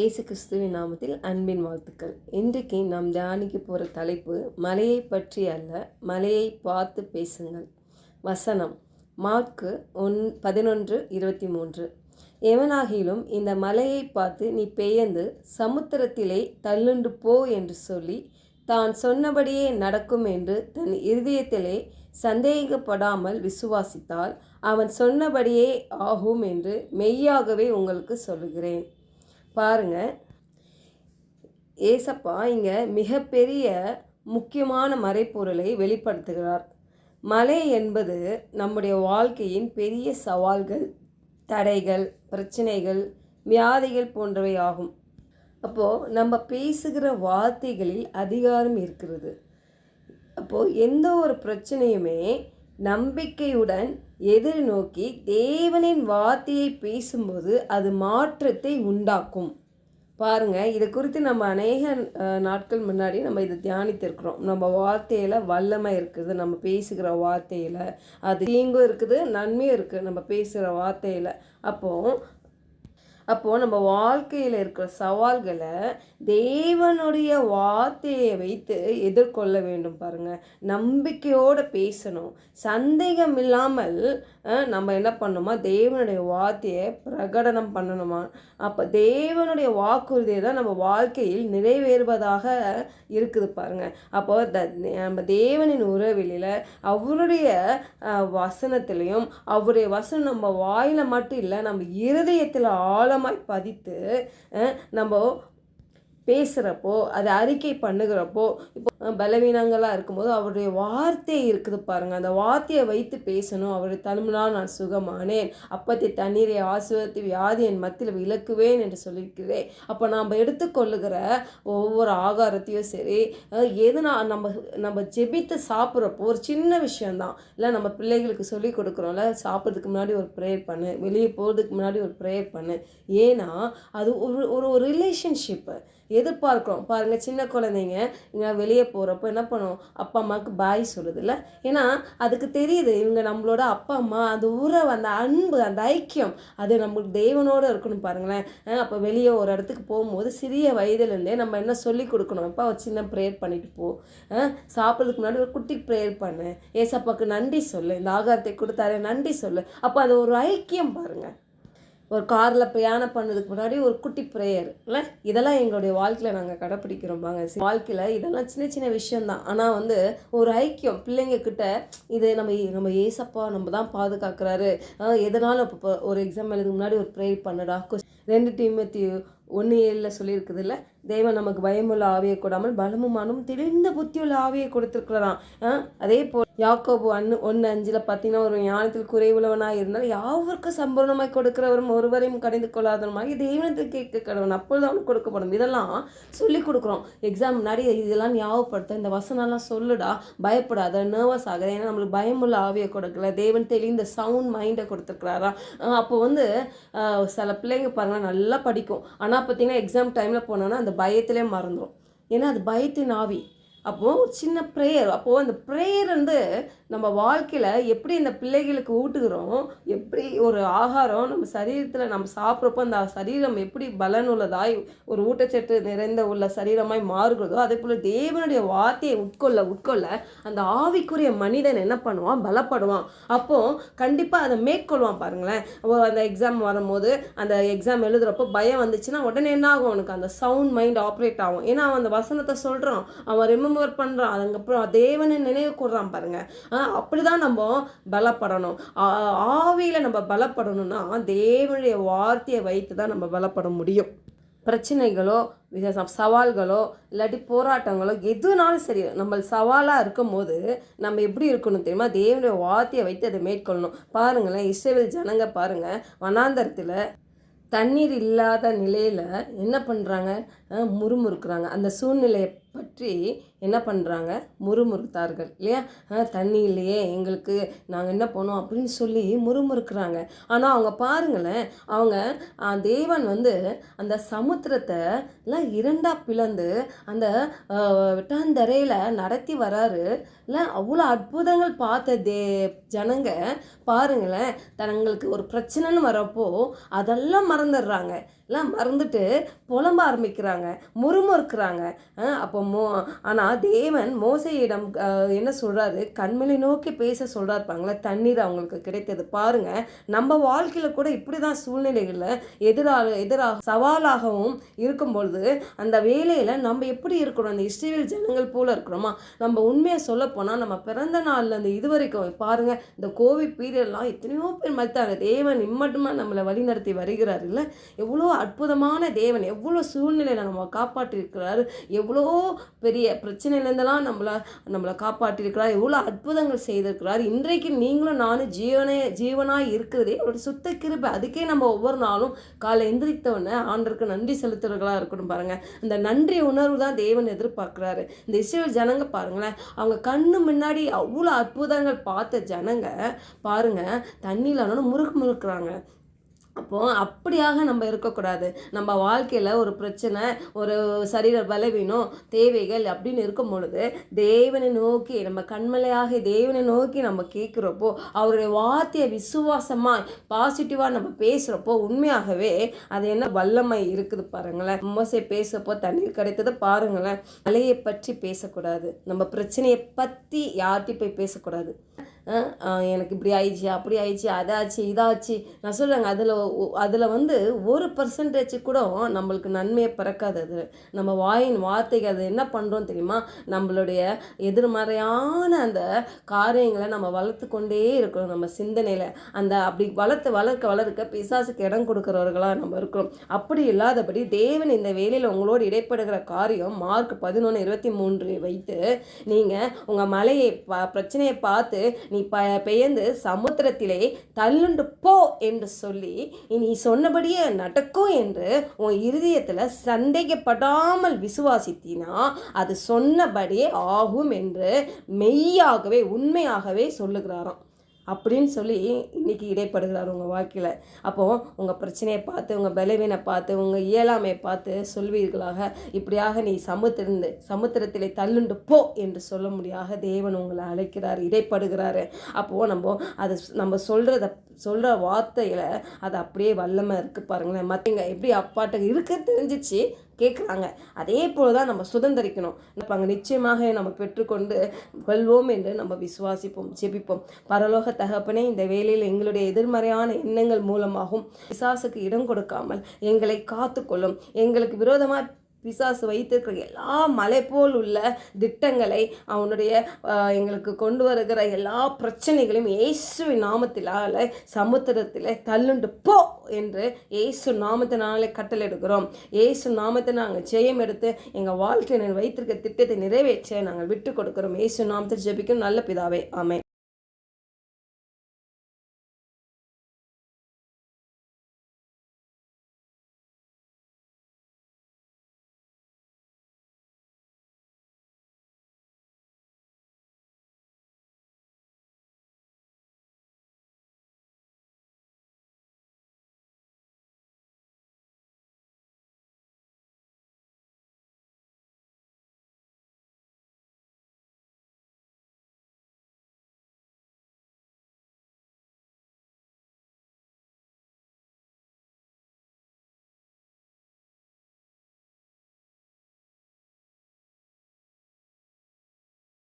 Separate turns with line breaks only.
இயேசு கிறிஸ்துவின் நாமத்தில் அன்பின் வாழ்த்துக்கள். இன்றைக்கு நாம் தியானிக்க போகிற தலைப்பு மலையை பற்றி அல்ல மலையை பார்த்து பேசுங்கள். வசனம் மார்க்கு ஒன் பதினொன்று இருபத்தி மூன்று. எவனாகிலும் இந்த மலையை பார்த்து நீ பெயர்ந்து சமுத்திரத்திலே தள்ளுண்டு போ என்று சொல்லி தான் சொன்னபடியே நடக்கும் என்று தன் இருதயத்திலே சந்தேகப்படாமல் விசுவாசித்தால் அவன் சொன்னபடியே ஆகும் என்று மெய்யாகவே உங்களுக்கு சொல்லுகிறேன். பாருங்கள் ஏசப்பா இங்கே மிகப்பெரிய முக்கியமான மறைப்பொருளை வெளிப்படுத்துகிறார். மலை என்பது நம்முடைய வாழ்க்கையின் பெரிய சவால்கள் தடைகள் பிரச்சனைகள் வியாதிகள் போன்றவை ஆகும். அப்போது நம்ம பேசுகிற வார்த்தைகளில் அதிகாரம் இருக்கிறது. அப்போது எந்த ஒரு பிரச்சனையுமே நம்பிக்கையுடன் எதிர்நோக்கி தேவனின் வார்த்தையை பேசும்போது அது மாற்றத்தை உண்டாக்கும். பாருங்க இதை குறித்து நம்ம அநேக நாட்கள் முன்னாடி நம்ம இதை தியானித்திருக்கிறோம். நம்ம வார்த்தையில் வல்லமை இருக்குது நம்ம பேசுகிற வார்த்தையில். அது தீங்கும் இருக்குது நன்மையும் இருக்குது நம்ம பேசுகிற வார்த்தையில். அப்போது அப்போது நம்ம வாழ்க்கையில் இருக்கிற சவால்களை தேவனுடைய வார்த்தையை வைத்து எதிர்கொள்ள வேண்டும் பாருங்கள் நம்பிக்கையோடு பேசணும். சந்தேகம் இல்லாமல் நம்ம என்ன பண்ணணுமா? தேவனுடைய வார்த்தையை பிரகடனம் பண்ணணுமா? அப்போ தேவனுடைய வாக்குறுதியை தான் நம்ம வாழ்க்கையில் நிறைவேறுவதாக இருக்குது பாருங்கள் அப்போ த நம்ம தேவனின் உறவிலில் அவருடைய வசனத்திலையும் அவருடைய வசனம் நம்ம வாயில் மட்டும் இல்லை நம்ம இருதயத்தில் ஆழமாய் பதித்து நம்ம பேசுகிறப்போ அதை அறிக்கை பண்ணுகிறப்போ இப்போ பலவீனங்களாக இருக்கும்போது அவருடைய வார்த்தை இருக்குது பாருங்கள் அந்த வார்த்தையை வைத்து பேசணும். அவருடைய தழும்பினால் நான் சுகமானேன். அப்பத்தை தண்ணீரை ஆசுவத்தை வியாதி என் மத்தியில் விளக்குவேன் என்று சொல்லியிருக்கிறேன். அப்போ நாம் எடுத்துக்கொள்ளுகிற ஒவ்வொரு ஆகாரத்தையும் சரி எதுனா எது நான் நம்ம நம்ம ஜெபித்து சாப்பிட்றப்போ ஒரு சின்ன விஷயந்தான். இல்லை நம்ம பிள்ளைகளுக்கு சொல்லி கொடுக்குறோம்ல சாப்பிட்றதுக்கு முன்னாடி ஒரு ப்ரேயர் பண்ணு வெளியே போகிறதுக்கு முன்னாடி ஒரு ப்ரேயர் பண்ணு. ஏன்னா அது ஒரு ஒரு ஒரு ரிலேஷன்ஷிப்பு எதிர்பார்க்குறோம். பாருங்கள் சின்ன குழந்தைங்க இங்கே வெளியே போகிறப்போ என்ன பண்ணும்? அப்பா அம்மாவுக்கு பாய் சொல்லுதுல்ல? ஏன்னா அதுக்கு தெரியுது இவங்க நம்மளோட அப்பா அம்மா அந்த உறவு அந்த அன்பு அந்த ஐக்கியம் அது நம்மளுக்கு தெய்வனோடு இருக்கணும் பாருங்களேன். அப்போ வெளியே ஒரு இடத்துக்கு போகும்போது சிறிய வயதுலேருந்தே நம்ம என்ன சொல்லி கொடுக்கணும்? அப்பா ஒரு சின்ன ப்ரேயர் பண்ணிட்டு போ. சாப்பிட்றதுக்கு முன்னாடி ஒரு குட்டி ப்ரேயர் பண்ணு. ஏசப்பாக்கு நன்றி சொல்லு. இந்த ஆகாரத்தை கொடுத்தாரு நன்றி சொல்லு. அப்போ அது ஒரு ஐக்கியம் பாருங்கள் ஒரு காரில் பிரயாணம் பண்ணதுக்கு முன்னாடி ஒரு குட்டி ப்ரேயர். இல்லை? இதெல்லாம் எங்களுடைய வாழ்க்கையில் நாங்கள் கடைப்பிடிக்கிறோம் பாங்க. வாழ்க்கையில் இதெல்லாம் சின்ன சின்ன விஷயம்தான். ஆனால் வந்து ஒரு ஐக்கியம். பிள்ளைங்க கிட்ட இது நம்ம நம்ம ஏசப்பா நம்ம தான் பாதுகாக்கிறாரு. எதனாலும் இப்போ ஒரு எக்ஸாம் எழுதுக்கு முன்னாடி ஒரு ப்ரேயர் பண்ணுடா. ரெண்டு டீம் ஒன்று ஏழில் சொல்லியிருக்குது இல்லை தேவன் நமக்கு பயமுள்ள ஆவியை கூடாமல் பலமுமானும் தெளிந்த புத்தியுள்ள ஆவியை கொடுத்துருக்கிறான் அதே போல் யாக்கோபு அண்ணு ஒன்று அஞ்சில் பார்த்தீங்கன்னா ஒரு ஞானத்தில் குறைவுள்ளவனாக இருந்தால் யாவருக்கும் சம்பூர்ணமாய் கொடுக்கிறவரும் ஒருவரையும் கடிந்து கொள்ளாதவருமாகி தேவனத்தில் கேட்க கடவன் அப்பொழுது அவனுக்கு கொடுக்கப்படும். இதெல்லாம் சொல்லி கொடுக்குறோம். எக்ஸாம் முன்னாடி இதெல்லாம் ஞாபகப்படுத்த இந்த வசனம்லாம் சொல்லுடா பயப்படாத நர்வஸ் ஆகுது ஏன்னா நம்மளுக்கு பயமுள்ள ஆவியை கொடுக்கல. தேவன் தெளிந்த சவுண்ட் மைண்டை கொடுத்துருக்குறாரா? அப்போ வந்து சில பிள்ளைங்க பாருங்க நல்லா படிக்கும். ஆனால் பார்த்தீங்கன்னா எக்ஸாம் டைமில் போனோன்னா அந்த பயத்திலே மறந்துடும் ஏன்னா அது பயத்தின் ஆவி. அப்போது ஒரு சின்ன ப்ரேயர் அப்போது அந்த ப்ரேயர் வந்து நம்ம வாழ்க்கையில் எப்படி இந்த பிள்ளைகளுக்கு ஊட்டுகிறோம் எப்படி ஒரு ஆகாரம் நம்ம சரீரத்தில் நம்ம சாப்பிட்றப்போ அந்த சரீரம் எப்படி பலனுள்ளதாய் ஒரு ஊட்டச்சத்து நிறைந்த உள்ள சரீரமாய் மாறுகிறதோ அதே போல் தேவனுடைய வார்த்தையை உட்கொள்ள உட்கொள்ள அந்த ஆவிக்குரிய மனிதன் என்ன பண்ணுவான்? பலப்படுவான். அப்போது கண்டிப்பாக அதை மேற்கொள்வான் பாருங்களேன். அந்த எக்ஸாம் வரும்போது அந்த எக்ஸாம் எழுதுகிறப்போ பயம் வந்துச்சுன்னா உடனே என்ன ஆகும்? அவனுக்கு அந்த சவுண்ட் மைண்ட் ஆப்ரேட் ஆகும். ஏன்னா அவன் அந்த வசனத்தை சொல்கிறான் அவன் ஒர்க் பண்ணுறான் அதுக்கப்புறம் தேவனை நினைவு கூடுறான் பாருங்க. ஆஹ் அப்படிதான் நம்ம பலப்படணும். ஆ- நம்ம பலப்படணும்னா தேவனுடைய வார்த்தையை வைத்து தான் நம்ம பலப்பட முடியும். பிரச்சனைகளோ வித சவால்களோ இல்லாட்டி போராட்டங்களோ எதுனாலும் சரி நம்ம சவாலாக இருக்கும்போது நம்ம எப்படி இருக்கணும் தெரியுமா? தேவனுடைய வார்த்தையை வைத்து அதை மேற்கொள்ளணும். பாருங்களேன் இஸ்ரேல் ஜனங்க பாருங்கள் வனாந்தரத்தில் தண்ணீர் இல்லாத நிலையில் என்ன பண்ணுறாங்க முறுமுறுக்கிறாங்க. அந்த சூழ்நிலையை பற்றி என்ன பண்ணுறாங்க முறுமுறுத்தார்கள். இல்லையா? தண்ணி இல்லையே எங்களுக்கு நாங்கள் என்ன பண்ணோம் அப்படின்னு சொல்லி முறுமுறுக்கிறாங்க. ஆனால் அவங்க பாருங்களேன் அவங்க தேவன் வந்து அந்த சமுத்திரத்தை எல்லாம் இரண்டாக பிளந்து அந்த வெட்டாந்தரையில் நடத்தி வராரு. இல்லை அவ்வளோ அற்புதங்கள் பார்த்த தே ஜனங்க பாருங்களேன் தங்களுக்கு ஒரு பிரச்சனைன்னு வரப்போ அதெல்லாம் மறந்துடுறாங்க. எல்லாம் மறந்துட்டு புலம்ப ஆரம்பிக்கிறாங்க முறுமுறுக்கிறாங்க. அப்போ மோ ஆனால் தேவன் மோசையிடம் என்ன சொல்கிறாரு கண்மலை நோக்கி பேச சொல்கிறார் பாங்களே தண்ணீர் அவங்களுக்கு கிடைத்தது. பாருங்கள் நம்ம வாழ்க்கையில் கூட இப்படி தான் சூழ்நிலைகளில் எதிராக எதிராக சவாலாகவும் இருக்கும் பொழுது அந்த வேலையில் நம்ம எப்படி இருக்கிறோம் அந்த இஸ்ரேல் ஜனங்கள் போல் இருக்கிறோமா நம்ம உண்மையை சொல்ல போனால் நம்ம பிறந்த நாளில் அந்த இது வரைக்கும் பாருங்கள் இந்த கோவிட் பீரியட்லாம் எத்தனையோ பேர் மறுத்தாங்க. தேவன் இம்மட்டுமா நம்மளை வழிநடத்தி வருகிறார் இல்லை? எவ்வளோ அற்புதமான தேவன். எவ்வளோ சூழ்நிலையில் நம்ம காப்பாற்றிருக்கிறார் எவ்வளோ பெரிய பிரச்சனையிலேருந்தெல்லாம் நம்மளை நம்மளை காப்பாற்றிருக்கிறார் எவ்வளோ அற்புதங்கள் செய்திருக்கிறார். இன்றைக்கு நீங்களும் நானும் ஜீவனே ஜீவனாக இருக்கிறதே அவருடைய சுத்த கிருப்பை அதுக்கே நம்ம ஒவ்வொரு நாளும் காலை எந்திரித்தவொடனே ஆண்டருக்கு நன்றி செலுத்துறவர்களாக இருக்கணும் பாருங்கள் இந்த நன்றி உணர்வு தான் தேவன் எதிர்பார்க்குறாரு. இந்த இஸ்ரேல் ஜனங்க பாருங்களேன் அவங்க கண்ணு முன்னாடி அவ்வளோ அற்புதங்கள் பார்த்த ஜனங்க பாருங்க தண்ணியில் ஆனாலும் முறுக்கு முறுக்குறாங்க. அப்போது அப்படியாக நம்ம இருக்கக்கூடாது. நம்ம வாழ்க்கையில் ஒரு பிரச்சனை ஒரு சரீர பலவீனம் தேவைகள் அப்படின்னு இருக்கும் பொழுது தேவனை நோக்கி நம்ம கண்மலையாக தேவனை நோக்கி நம்ம கேட்குறப்போ அவருடைய வார்த்தையை விசுவாசமாக பாசிட்டிவாக நம்ம பேசுகிறப்போ உண்மையாகவே அது என்ன வல்லமை இருக்குது பாருங்களேன். மோசை பேசுகிறப்போ தண்ணீர் கிடைத்தது பாருங்களேன். மலையை பற்றி பேசக்கூடாது. நம்ம பிரச்சனையை பற்றி யார்கிட்டையும் போய் பேசக்கூடாது. எனக்கு இப்படி ஆயிடுச்சு அப்படி ஆயிடுச்சு அதாச்சு இதாச்சு. நான் சொல்கிறேங்க அதில் அதில் வந்து ஒரு பர்சன்டேஜ் கூட நம்மளுக்கு நன்மையை பிறக்காது அது. நம்ம வாயின் வார்த்தைகள் அது என்ன பண்ணுறோம் தெரியுமா? நம்மளுடைய எதிர்மறையான அந்த காரியங்களை நம்ம வளர்த்து கொண்டே இருக்கிறோம் நம்ம சிந்தனையில். அந்த அப்படி வளர்த்து வளர்க்க வளர்க்க பிசாசுக்கு இடம் கொடுக்குறவர்களாக நம்ம இருக்கிறோம். அப்படி இல்லாதபடி தேவன் இந்த வேலையில் உங்களோடு இடைப்படுகிற காரியம் மார்க் பதினொன்று இருபத்தி மூன்று வைத்து நீங்கள் உங்கள் மலையை ப பிரச்சனையை பார்த்து நீ நீ ப பெயர்ந்து சமுத்திரத்திலே தள்ளுண்டு போ என்று சொல்லி நீ சொன்னபடியே நடக்கும் என்று உன் இருதயத்தில் சந்தேகப்படாமல் விசுவாசித்தினா அது சொன்னபடியே ஆகும் என்று மெய்யாகவே உண்மையாகவே சொல்லுகிறாராம். அப்படின்னு சொல்லி இன்னைக்கு இடைப்படுகிறார் உங்கள் வாழ்க்கையில். அப்போது உங்கள் பிரச்சனையை பார்த்து உங்கள் பலவீனை பார்த்து உங்கள் இயலாமையை பார்த்து சொல்வீர்களாக இப்படியாக நீ சமுத்திருந்து சமுத்திரத்திலே தள்ளுண்டு போ என்று சொல்ல முடியாத தேவன் உங்களை அழைக்கிறார் இடைப்படுகிறாரு. அப்போது நம்ம அதை நம்ம சொல்கிறத சொல்கிற வார்த்தையில் அது அப்படியே வல்லமை இருக்குது பாருங்களேன். மற்றங்க எப்படி அப்பாட்ட இருக்க தெரிஞ்சிச்சு கேட்குறாங்க அதே போல தான் நம்ம சுதந்திரிக்கணும். இப்போ அங்கே நிச்சயமாக நம்ம பெற்றுக்கொண்டு கொள்வோம் என்று நம்ம விசுவாசிப்போம் ஜெபிப்போம். பரலோக தகப்பனே இந்த வேலையில் எங்களுடைய எதிர்மறையான எண்ணங்கள் மூலமாகவும் விசாசுக்கு இடம் கொடுக்காமல் எங்களை காத்துக்கொள்ளும். எங்களுக்கு விரோதமாக பிசாசு வைத்திருக்கிற எல்லா மலை போல் உள்ள திட்டங்களை அவனுடைய எங்களுக்கு கொண்டு வருகிற எல்லா பிரச்சனைகளையும் இயேசுவின் நாமத்தினால சமுத்திரத்தில் தள்ளுண்டு போ என்று இயேசு நாமத்தினாலே எடுக்கிறோம் இயேசு நாமத்தை நாங்கள் ஜெயம் எடுத்து எங்கள் வாழ்க்கையில் வைத்திருக்க திட்டத்தை நிறைவேற்ற நாங்கள் விட்டு கொடுக்கிறோம். இயேசு நாமத்தை ஜெபிக்கும் நல்ல பிதாவே. ஆமை